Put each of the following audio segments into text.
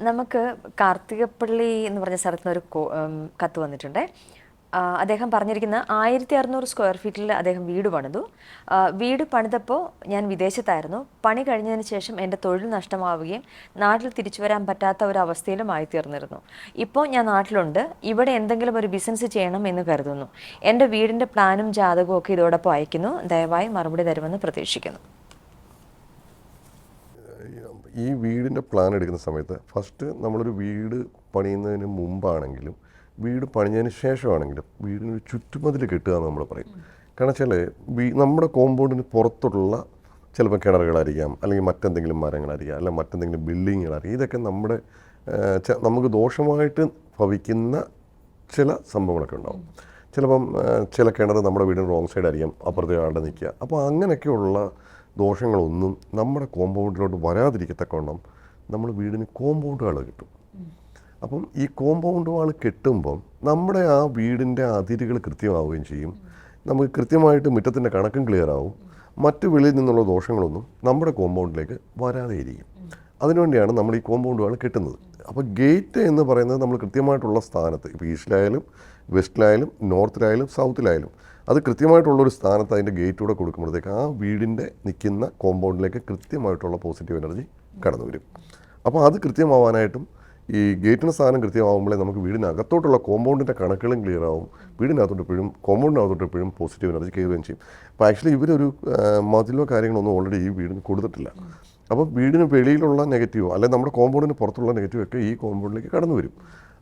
നമുക്ക് കാർത്തികപ്പള്ളി എന്ന് പറഞ്ഞ സ്ഥലത്ത് ഒരു കത്ത് വന്നിട്ടുണ്ട്. അദ്ദേഹം പറഞ്ഞിരിക്കുന്ന ആയിരത്തി അറുന്നൂറ് സ്ക്വയർ ഫീറ്റിൽ അദ്ദേഹം വീട് പണിതു. വീട് പണിതപ്പോൾ ഞാൻ വിദേശത്തായിരുന്നു. പണി കഴിഞ്ഞതിന് ശേഷം എന്റെ തൊഴിൽ നഷ്ടമാവുകയും നാട്ടിൽ തിരിച്ചു വരാൻ പറ്റാത്ത ഒരു അവസ്ഥയിലും ആയിത്തീർന്നിരുന്നു. ഇപ്പോൾ ഞാൻ നാട്ടിലുണ്ട്. ഇവിടെ എന്തെങ്കിലും ഒരു ബിസിനസ് ചെയ്യണം എന്ന് കരുതുന്നു. എന്റെ വീടിന്റെ പ്ലാനും ജാതകവും ഒക്കെ ഇതോടൊപ്പം അയക്കുന്നു ദയവായി മറുപടി തരുമെന്ന് പ്രതീക്ഷിക്കുന്നു. ഈ വീടിന്റെ പ്ലാൻ എടുക്കുന്ന സമയത്ത് ഫസ്റ്റ് നമ്മളൊരു വീട് പണിയുന്നതിന് മുമ്പാണെങ്കിലും വീട് പണിഞ്ഞതിന് ശേഷമാണെങ്കിലും വീടിനൊരു ചുറ്റുമതിൽ കെട്ടുക എന്ന് നമ്മൾ പറയും. കാരണം വെച്ചാൽ നമ്മുടെ കോമ്പൗണ്ടിന് പുറത്തുള്ള ചിലപ്പോൾ കിണറുകളായിരിക്കാം അല്ലെങ്കിൽ മറ്റെന്തെങ്കിലും മരങ്ങളായിരിക്കാം അല്ലെങ്കിൽ മറ്റെന്തെങ്കിലും ബിൽഡിങ്ങുകളായിരിക്കും ഇതൊക്കെ നമ്മുടെ നമുക്ക് ദോഷമായിട്ട് ഭവിക്കുന്ന ചില സംഭവങ്ങളൊക്കെ ഉണ്ടാവും. ചിലപ്പം ചില കിണർ നമ്മുടെ വീടിന് റോങ് സൈഡ് അപ്പുറത്തെ ആളുടെ നിൽക്കുക. അപ്പോൾ അങ്ങനെയൊക്കെയുള്ള ദോഷങ്ങളൊന്നും നമ്മുടെ കോമ്പൗണ്ടിലോട്ട് വരാതിരിക്കത്തക്കവണ്ണം നമ്മൾ വീടിന് കോമ്പൗണ്ട് വാൾ കിട്ടും. അപ്പം ഈ കോമ്പൗണ്ട് വാൾ കെട്ടുമ്പം നമ്മുടെ ആ വീടിന്റെ അതിരുകൾ കൃത്യമാവുകയും ചെയ്യും. നമുക്ക് കൃത്യമായിട്ട് മുറ്റത്തിന്റെ കണക്കും ക്ലിയർ ആവും മറ്റു വെളിയിൽ നിന്നുള്ള ദോഷങ്ങളൊന്നും നമ്മുടെ കോമ്പൗണ്ടിലേക്ക് വരാതെ ഇരിക്കും അതിനുവേണ്ടിയാണ് നമ്മൾ ഈ കോമ്പൗണ്ട് വാൾ കെട്ടുന്നത്. അപ്പോൾ ഗേറ്റ് എന്ന് പറയുന്നത് നമ്മൾ കൃത്യമായിട്ടുള്ള സ്ഥാനത്ത് ഇപ്പോൾ ഈസ്റ്റിലായാലും വെസ്റ്റിലായാലും നോർത്തിലായാലും സൗത്തിലായാലും അത് കൃത്യമായിട്ടുള്ളൊരു സ്ഥാനത്ത് അതിന്റെ ഗേറ്റ് കൂടെ കൊടുക്കുമ്പോഴത്തേക്ക് ആ വീടിന്റെ നിൽക്കുന്ന കോമ്പൗണ്ടിലേക്ക് കൃത്യമായിട്ടുള്ള പോസിറ്റീവ് എനർജി കടന്നു വരും. അപ്പോൾ അത് കൃത്യമാവാനായിട്ടും ഈ ഗേറ്റിന് സ്ഥാനം കൃത്യമാകുമ്പോഴേ നമുക്ക് വീടിനകത്തോട്ടുള്ള കോമ്പൗണ്ടിന്റെ കണക്കുകളും ക്ലിയർ ആവും വീടിനകത്തോട്ട് എപ്പോഴും കോമ്പൗണ്ടിനകത്തോട്ട് എപ്പോഴും പോസിറ്റീവ് എനർജി കയറുകയും ചെയ്യും. അപ്പോൾ ആക്ച്വലി ഇവരൊരു മതിലോ കാര്യങ്ങളൊന്നും ഓൾറെഡി ഈ വീടിന് കൊടുത്തിട്ടില്ല. അപ്പോൾ വീടിന് വെളിയിലുള്ള നെഗറ്റീവോ അല്ലെങ്കിൽ നമ്മുടെ കോമ്പൗണ്ടിന് പുറത്തുള്ള നെഗറ്റീവ് ഒക്കെ ഈ കോമ്പൗണ്ടിലേക്ക് കടന്നു വരും.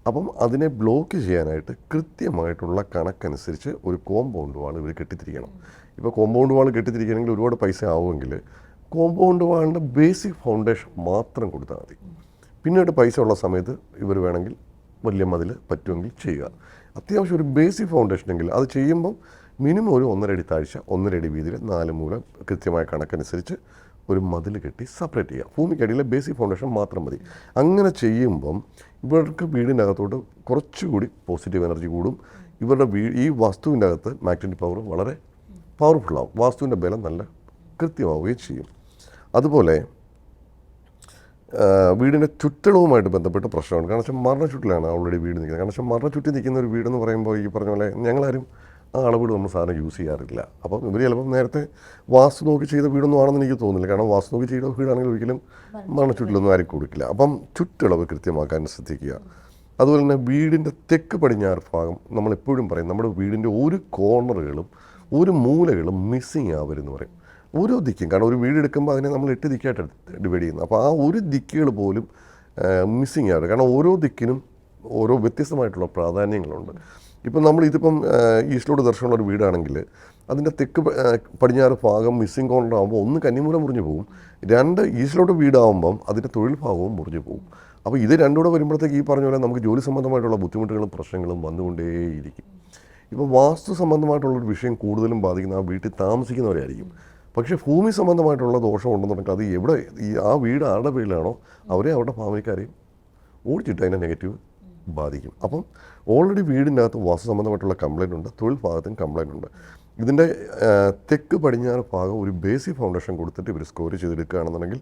അപ്പം അതിനെ ബ്ലോക്ക് ചെയ്യാനായിട്ട് കൃത്യമായിട്ടുള്ള കണക്കനുസരിച്ച് ഒരു കോമ്പൗണ്ട് വാൾ ഇവർ കെട്ടിത്തിരിക്കണം. ഇപ്പോൾ കോമ്പൗണ്ട് വാൾ കെട്ടിത്തിരിക്കണമെങ്കിൽ ഒരുപാട് പൈസ ആവുമെങ്കിൽ കോമ്പൗണ്ട് വാളിന്റെ ബേസിക് ഫൗണ്ടേഷൻ മാത്രം കൊടുത്താൽ മതി. പിന്നീട് പൈസ ഉള്ള സമയത്ത് ഇവർ വേണമെങ്കിൽ വലിയ മതിൽ പറ്റുമെങ്കിൽ ചെയ്യുക. അത്യാവശ്യം ഒരു ബേസിക് ഫൗണ്ടേഷൻ എങ്കിൽ അത് ചെയ്യുമ്പം മിനിമം ഒരു ഒന്നര അടി താഴ്ച ഒന്നര അടി വീതിയിൽ നാല് മൂല കൃത്യമായ കണക്കനുസരിച്ച് ഒരു മതിൽ കെട്ടി സെപ്പറേറ്റ് ചെയ്യുക ഭൂമിക്കടിയിലെ ബേസിക് ഫൗണ്ടേഷൻ മാത്രം മതി. അങ്ങനെ ചെയ്യുമ്പം ഇവർക്ക് വീടിനകത്തോട്ട് കുറച്ചുകൂടി പോസിറ്റീവ് എനർജി കൂടും. ഇവരുടെ വീ ഈ വസ്തുവിന്റെ അകത്ത് മാഗ്നറ്റിക് പവർ വളരെ പവർഫുള്ളാവും വാസ്തുവിന്റെ ബലം നല്ല കൃത്യമാവുകയും ചെയ്യും. അതുപോലെ വീടിന്റെ ചുറ്റളവുമായിട്ട് ബന്ധപ്പെട്ട പ്രശ്നമാണ്. കാരണം വെച്ചാൽ മരണ ചുറ്റിലാണ് ഓൾറെഡി വീട് നിൽക്കുന്നത്. കാരണം വെച്ചാൽ മരണ ചുറ്റി നിൽക്കുന്ന ഒരു വീടെന്ന് പറയുമ്പോൾ ഈ പറഞ്ഞ പോലെ ഞങ്ങളാരും ആ അളവീട് നമ്മൾ സാധനം യൂസ് ചെയ്യാറില്ല. അപ്പം ഇവർ ചിലപ്പം നേരത്തെ വാസ്തു നോക്കി ചെയ്ത വീടൊന്നും ആണെന്ന് എനിക്ക് തോന്നുന്നില്ല. കാരണം വാസ്തു നോക്കി ചെയ്ത വീടാണെങ്കിൽ ഒരിക്കലും മണച്ചുട്ടിലൊന്നും ചുറ്റിലൊന്നും ആരും കൊടുക്കില്ല. അപ്പം ചുറ്റളവ് കൃത്യമാക്കാൻ ശ്രദ്ധിക്കുക. അതുപോലെ തന്നെ വീടിന്റെ തെക്ക് പടിഞ്ഞാറ് ഭാഗം നമ്മൾ എപ്പോഴും പറയും നമ്മുടെ വീടിന്റെ ഒരു കോർണറുകളും ഒരു മൂലകളും മിസ്സിങ് ആവരുന്ന് പറയും. ഓരോ ദിക്കും കാരണം ഒരു വീട് എടുക്കുമ്പോൾ അതിനെ നമ്മൾ എട്ട് ദിക്കായിട്ട് ഡിവൈഡ് ചെയ്യുന്നു അപ്പോൾ ആ ഒരു ദിക്കുകൾ പോലും മിസ്സിങ് ആവരുത്. കാരണം ഓരോ ദിക്കിനും ഓരോ വ്യത്യസ്തമായിട്ടുള്ള പ്രാധാന്യങ്ങളുണ്ട്. ഇപ്പം നമ്മൾ ഇതിപ്പം ഈസ്റ്റിലോട് ദർശനമുള്ള ഒരു വീടാണെങ്കിൽ അതിന്റെ തെക്ക് പടിഞ്ഞാറ് ഭാഗം മിസ്സിംഗ് കോർണർ ഒന്ന് കന്നിമൂല മുറിഞ്ഞു പോകും. രണ്ട് ഈസ്റ്റിലോട്ട് വീടാകുമ്പം അതിന്റെ തൊഴിൽ ഭാഗവും മുറിഞ്ഞു പോകും. അപ്പോൾ ഇത് രണ്ടുകൂടെ വരുമ്പോഴത്തേക്ക് ഈ പറഞ്ഞ പോലെ നമുക്ക് ജോലി സംബന്ധമായിട്ടുള്ള ബുദ്ധിമുട്ടുകളും പ്രശ്നങ്ങളും വന്നുകൊണ്ടേയിരിക്കും. ഇപ്പോൾ വാസ്തു സംബന്ധമായിട്ടുള്ളൊരു വിഷയം കൂടുതലും ബാധിക്കുന്ന ആ വീട്ടിൽ താമസിക്കുന്നവരായിരിക്കും. പക്ഷേ ഭൂമി സംബന്ധമായിട്ടുള്ള ദോഷം ഉണ്ടെന്നുണ്ടെങ്കിൽ അത് എവിടെ ഈ ആ വീട് ആരുടെ പേരിലാണോ അവരെ അവരുടെ ഫാമിലിക്കാരെയും ഓടിച്ചിട്ട് അതിന്റെ നെഗറ്റീവ് ബാധിക്കും. അപ്പം ഓൾറെഡി വീടിനകത്ത് അകത്ത് വാസ്തു സംബന്ധമായിട്ടുള്ള കംപ്ലൈന്റ് ഉണ്ട് തൊഴിൽ ഭാഗത്തും കംപ്ലൈന്റ് ഉണ്ട്. ഇതിന്റെ തെക്ക് പടിഞ്ഞാറ് ഭാഗം ഒരു ബേസിക് ഫൗണ്ടേഷൻ കൊടുത്തിട്ട് ഇവർ സ്കോർ ചെയ്തെടുക്കുകയാണെന്നുണ്ടെങ്കിൽ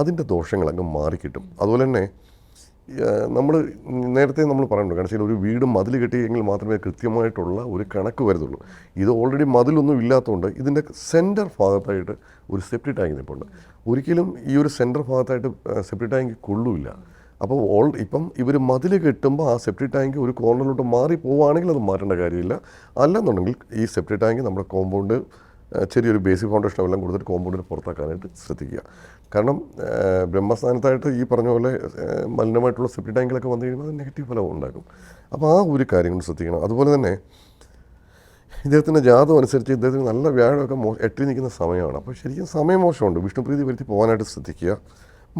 അതിന്റെ ദോഷങ്ങൾ അങ്ങ് മാറിക്കിട്ടും. അതുപോലെ തന്നെ നമ്മൾ നേരത്തെ നമ്മൾ പറയുന്നുണ്ട് കാരണം ഒരു വീട് മതിൽ കെട്ടിയെങ്കിൽ മാത്രമേ കൃത്യമായിട്ടുള്ള ഒരു കണക്ക് വരുന്നുള്ളൂ ഇത് ഓൾറെഡി മതിലൊന്നും ഇല്ലാത്തതുകൊണ്ട് ഇതിന്റെ സെന്റർ ഭാഗത്തായിട്ട് ഒരു സെപ്റ്റി ടാങ്ക് നിൽപ്പുണ്ട് ഒരിക്കലും ഈ ഒരു സെന്റർ ഭാഗത്തായിട്ട് സെപ്റ്റി ടാങ്ക് കൊള്ളൂല്ല. അപ്പോൾ ഓൾ ഇപ്പം ഇവർ മതിൽ കെട്ടുമ്പോൾ ആ സെപ്റ്റി ടാങ്ക് ഒരു കോർണറിലോട്ട് മാറി പോവുകയാണെങ്കിൽ അത് മാറ്റേണ്ട കാര്യമില്ല. അല്ലെന്നുണ്ടെങ്കിൽ ഈ സെപ്റ്റി ടാങ്ക് നമ്മുടെ കോമ്പൗണ്ട് ചെറിയൊരു ബേസിക് ഫൗണ്ടേഷൻ എല്ലാം കൊടുത്തിട്ട് കോമ്പൗണ്ടിന് പുറത്താക്കാനായിട്ട് ശ്രദ്ധിക്കുക. കാരണം ബ്രഹ്മസ്ഥാനത്തായിട്ട് ഈ പറഞ്ഞ പോലെ മലിനമായിട്ടുള്ള സെപ്റ്റി ടാങ്കിലൊക്കെ വന്നു കഴിയുമ്പോൾ അത് നെഗറ്റീവ് ഫലം ഉണ്ടാക്കും. അപ്പോൾ ആ ഒരു കാര്യം കൊണ്ട് ശ്രദ്ധിക്കണം. അതുപോലെ തന്നെ ഇദ്ദേഹത്തിന്റെ ജാതം അനുസരിച്ച് ഇദ്ദേഹത്തിന് നല്ല വ്യാഴമൊക്കെ മോ എട്ടി നിൽക്കുന്ന സമയമാണ്. അപ്പോൾ ശരിക്കും സമയം മോശമുണ്ട്. വിഷ്ണുപ്രീതി വരുത്തി പോകാനായിട്ട് ശ്രദ്ധിക്കുക.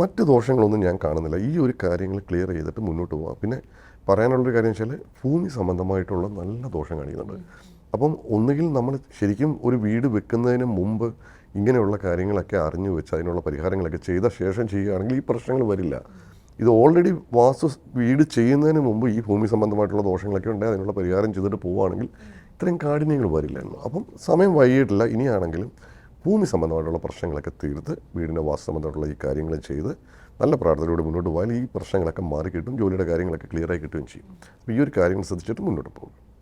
മറ്റ് ദോഷങ്ങളൊന്നും ഞാൻ കാണുന്നില്ല. ഈ ഒരു കാര്യങ്ങൾ ക്ലിയർ ചെയ്തിട്ട് മുന്നോട്ട് പോകാം പിന്നെ പറയാനുള്ളൊരു കാര്യം വെച്ചാൽ ഭൂമി സംബന്ധമായിട്ടുള്ള നല്ല ദോഷം കാണിക്കുന്നുണ്ട്. അപ്പം ഒന്നുകിൽ നമ്മൾ ശരിക്കും ഒരു വീട് വെക്കുന്നതിന് മുമ്പ് ഇങ്ങനെയുള്ള കാര്യങ്ങളൊക്കെ അറിഞ്ഞു വെച്ച് അതിനുള്ള പരിഹാരങ്ങളൊക്കെ ചെയ്ത ശേഷം ചെയ്യുകയാണെങ്കിൽ ഈ പ്രശ്നങ്ങൾ വരില്ല. ഇത് ഓൾറെഡി വാസ്തു വീട് ചെയ്യുന്നതിന് മുമ്പ് ഈ ഭൂമി സംബന്ധമായിട്ടുള്ള ദോഷങ്ങളൊക്കെ ഉണ്ട്. അതിനുള്ള പരിഹാരം ചെയ്തിട്ട് പോവുകയാണെങ്കിൽ ഇത്രയും കാഠിന്യങ്ങൾ വരില്ലായിരുന്നു അപ്പം സമയം വൈകിട്ടില്ല ഇനിയാണെങ്കിലും ഭൂമി സംബന്ധമായിട്ടുള്ള പ്രശ്നങ്ങളൊക്കെ തീർത്ത് വീടിന്റെ വാസ്തു സംബന്ധമായിട്ടുള്ള ഈ കാര്യങ്ങൾ ചെയ്ത് നല്ല പ്രാർത്ഥനയോടെ മുന്നോട്ട് പോയാൽ ഈ പ്രശ്നങ്ങളൊക്കെ മാറി കിട്ടും ജോലിയുടെ കാര്യങ്ങളൊക്കെ ക്ലിയറായി കിട്ടുകയും ചെയ്യും. അപ്പോൾ ഈ ഒരു കാര്യങ്ങൾ ശ്രദ്ധിച്ചിട്ട് മുന്നോട്ട് പോകും